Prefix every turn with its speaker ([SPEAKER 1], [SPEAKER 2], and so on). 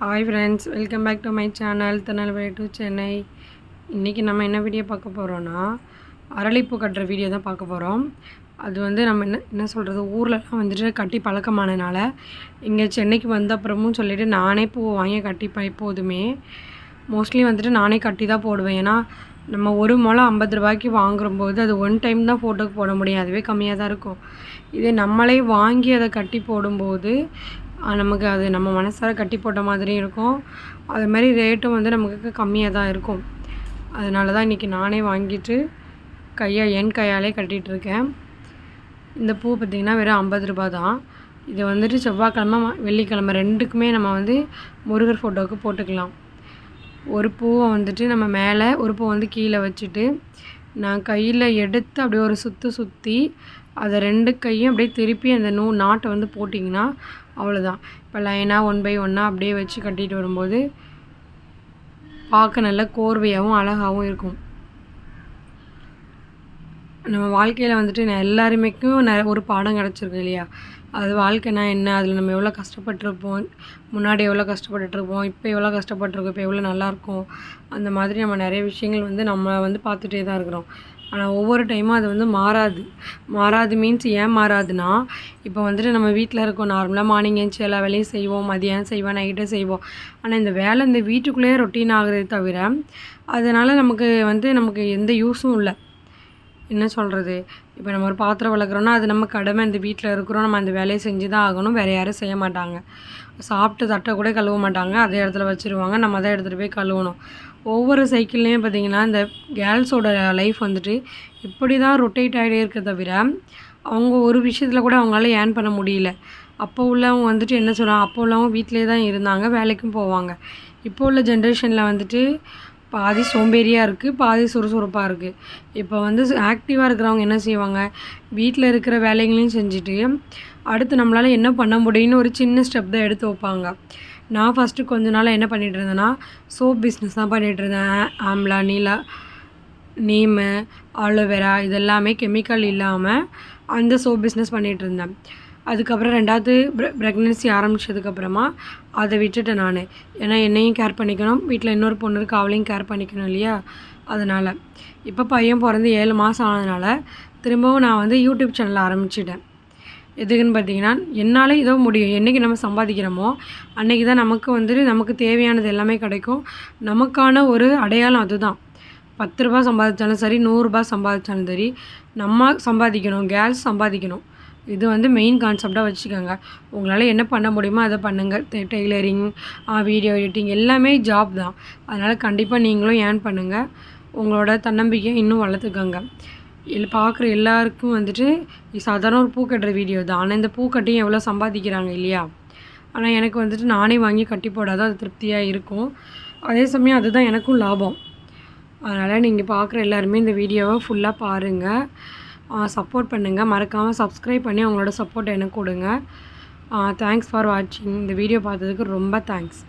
[SPEAKER 1] Hi friends welcome back to my channel Tirunelveli to Chennai இன்றைக்கி நம்ம என்ன video பார்க்க போகிறோன்னா அரளிப்பூ கட்டுற வீடியோ தான் பார்க்க போகிறோம் அது வந்து நம்ம என்ன என்ன சொல்கிறது ஊர்லலாம் வந்துட்டு கட்டி பழக்கமானனால இங்கே சென்னைக்கு வந்த அப்புறமும் சொல்லிவிட்டு நானே பூ வாங்கி கட்டிப்பேன் எப்போதுமே. மோஸ்ட்லி வந்துட்டு நானே கட்டி தான் போடுவேன். ஏன்னா நம்ம ஒரு முளம் ஐம்பது ரூபாய்க்கு வாங்கும்போது அது ஒன் டைம் தான் ஃபோட்டோக்கு போட முடியும். அதுவே கம்மியாக தான் இருக்கும். இதே நம்மளே வாங்கி அதை கட்டி போடும்போது நமக்கு அது நம்ம மனசார கட்டி போட்ட மாதிரியும் இருக்கும். அது மாதிரி ரேட்டும் வந்து நமக்கு கம்மியாக தான் இருக்கும். அதனால தான் இன்றைக்கி நானே வாங்கிட்டு கையை என் கையாலே கட்டிகிட்ருக்கேன் இந்த பூ பார்த்திங்கன்னா வெறும் ஐம்பது ரூபா தான். இது வந்துட்டு செவ்வாய்க்கிழமை வெள்ளிக்கிழமை ரெண்டுக்குமே நம்ம வந்து முருகர் ஃபோட்டோவுக்கு போட்டுக்கலாம். ஒரு பூவை வந்துட்டு நம்ம மேலே ஒரு பூ வந்து கீழே வச்சுட்டு நான் கையில் எடுத்து அப்படியே ஒரு சுற்று சுற்றி அதை ரெண்டு கையும் அப்படியே திருப்பி அந்த நூ நாட்டை வந்து போட்டிங்கன்னா அவ்வளோதான் இப்போ லைனாக ஒன் பை ஒன்னாக அப்படியே வச்சு கட்டிட்டு வரும்போது பார்க்க நல்ல கோர்வையாகவும் அழகாகவும் இருக்கும். நம்ம வாழ்க்கையில் வந்துட்டு எல்லாருமேக்கும் ந ஒரு பாடம் கிடச்சிருக்கு இல்லையா? அது வாழ்க்கைனா என்ன? அதில் நம்ம எவ்வளோ கஷ்டப்பட்டுருப்போம்? முன்னாடி எவ்வளோ கஷ்டப்பட்டுருப்போம் இப்போ எவ்வளோ கஷ்டப்பட்டுருக்கோம்? இப்போ எவ்வளோ நல்லாயிருக்கும் அந்த மாதிரி நம்ம நிறைய விஷயங்கள் வந்து நம்ம வந்து பார்த்துட்டே தான் இருக்கிறோம். ஆனால் ஒவ்வொரு டைமும் அது வந்து மாறாது. மாறாது மீன்ஸ் ஏன் மாறாதுன்னா இப்போ வந்துட்டு நம்ம வீட்டில் இருக்கோம். நார்மலாக மார்னிங் எழுந்துச்சி எல்லா வேலையும் செய்வோம். மதியானம் செய்வோம். நைட்டு செய்வோம். ஆனால் இந்த வேலை இந்த வீட்டுக்குள்ளேயே ரொட்டீன் ஆகுறதே தவிர அதனால் நமக்கு வந்து நமக்கு எந்த யூஸும் இல்லை. என்ன சொல்கிறது இப்போ நம்ம ஒரு பாத்திரம் வளர்க்குறோன்னா அது நம்ம கடமை. இந்த வீட்டில் இருக்கிறோம். நம்ம அந்த வேலையை செஞ்சு தான் ஆகணும். வேறு யாரும் செய்ய மாட்டாங்க. சாப்பிட்டு தட்டை கூட கழுவ மாட்டாங்க. அதே இடத்துல வச்சுருவாங்க. நம்ம தான் எடுத்துகிட்டு போய் கழுவணும். ஒவ்வொரு சைக்கிள்லேயும் பார்த்திங்கன்னா இந்த கேர்ள்ஸோட லைஃப் வந்துட்டு இப்படி தான் ரொட்டேட் ஆகிட்டே இருக்க தவிர அவங்க ஒரு விஷயத்தில் கூட அவங்களால ஏர்ன் பண்ண முடியல. அப்போ உள்ளவங்க வந்துட்டு என்ன சொல்கிறாங்க அப்போ உள்ளவங்க வீட்டிலே தான் இருந்தாங்க வேலைக்கும் போவாங்க. இப்போ உள்ள ஜென்ரேஷனில் வந்துட்டு பாதி சோம்பேறியாக இருக்குது பாதி சுறுசுறுப்பாக இருக்குது இப்போ வந்து ஆக்டிவாக இருக்கிறவங்க என்ன செய்வாங்க? வீட்டில் இருக்கிற வேலைகளையும் செஞ்சுட்டு அடுத்து நம்மளால் என்ன பண்ண முடியும்னு ஒரு சின்ன ஸ்டெப் தான் எடுத்து வைப்பாங்க. நான் ஃபஸ்ட்டு கொஞ்ச நாள் என்ன பண்ணிகிட்டு இருந்தேன்னா சோப் பிஸ்னஸ் தான் பண்ணிகிட்டு இருந்தேன். ஆம்லா நீலா நீமு ஆலோவேரா இதெல்லாமே கெமிக்கல் இல்லாமல் அந்த சோப் பிஸ்னஸ் பண்ணிகிட்டு இருந்தேன். அதுக்கப்புறம் ரெண்டாவது ப்ரெ ப்ரெக்னென்சி ஆரம்பித்ததுக்கப்புறமா அதை விட்டுட்டேன் நான். ஏன்னா என்னையும் கேர் பண்ணிக்கணும். வீட்டில் இன்னொரு பொண்ணு இருக்குது அவளையும் கேர் பண்ணிக்கணும் இல்லையா? அதனால். இப்போ பையன் பிறந்து ஏழு மாதம் ஆனதுனால திரும்பவும் நான் வந்து யூடியூப் சேனல் ஆரம்பிச்சிட்டேன். எதுக்குன்னு பார்த்தீங்கன்னா என்னால் இதோ முடியும். என்றைக்கு நம்ம சம்பாதிக்கிறோமோ அன்றைக்கி தான் நமக்கு வந்துட்டு நமக்கு தேவையானது எல்லாமே கிடைக்கும். நமக்கான ஒரு அடையாளம் அதுதான். பத்து ரூபா சம்பாதிச்சாலும் சரி நூறுரூபா சம்பாதிச்சாலும் சரி நம்ம சம்பாதிக்கணும் கேர்ள்ஸ் சம்பாதிக்கணும். இது வந்து மெயின் கான்செப்டாக வச்சுக்கோங்க. உங்களால் என்ன பண்ண முடியுமோ அதை பண்ணுங்கள் டெய்லரிங் வீடியோ எடிட்டிங் எல்லாமே ஜாப் தான். அதனால் கண்டிப்பாக நீங்களும் ஏர்ன் பண்ணுங்கள் உங்களோட தன்னம்பிக்கை இன்னும் வளர்த்துக்கோங்க. இல்லை பார்க்குற எல்லாருக்கும் வந்துட்டு சாதாரண ஒரு பூ கட்டுற வீடியோ தான். ஆனால் இந்த பூ கட்டியும் எவ்வளோ சம்பாதிக்கிறாங்க இல்லையா? ஆனால் எனக்கு வந்துட்டு நானே வாங்கி கட்டி போடாதான் அது திருப்தியாக இருக்கும். அதே சமயம் அதுதான் எனக்கும் லாபம். அதனால் நீங்கள் பார்க்குற எல்லாருமே இந்த வீடியோவை ஃபுல்லாக பாருங்கள் சப்போர்ட் பண்ணுங்கள் மறக்காமல் சப்ஸ்கிரைப் பண்ணி அவங்களோட சப்போர்ட் எனக்கு கொடுங்க. தேங்க்ஸ் ஃபார் வாட்சிங் இந்த வீடியோ பார்த்ததுக்கு ரொம்ப தேங்க்ஸ்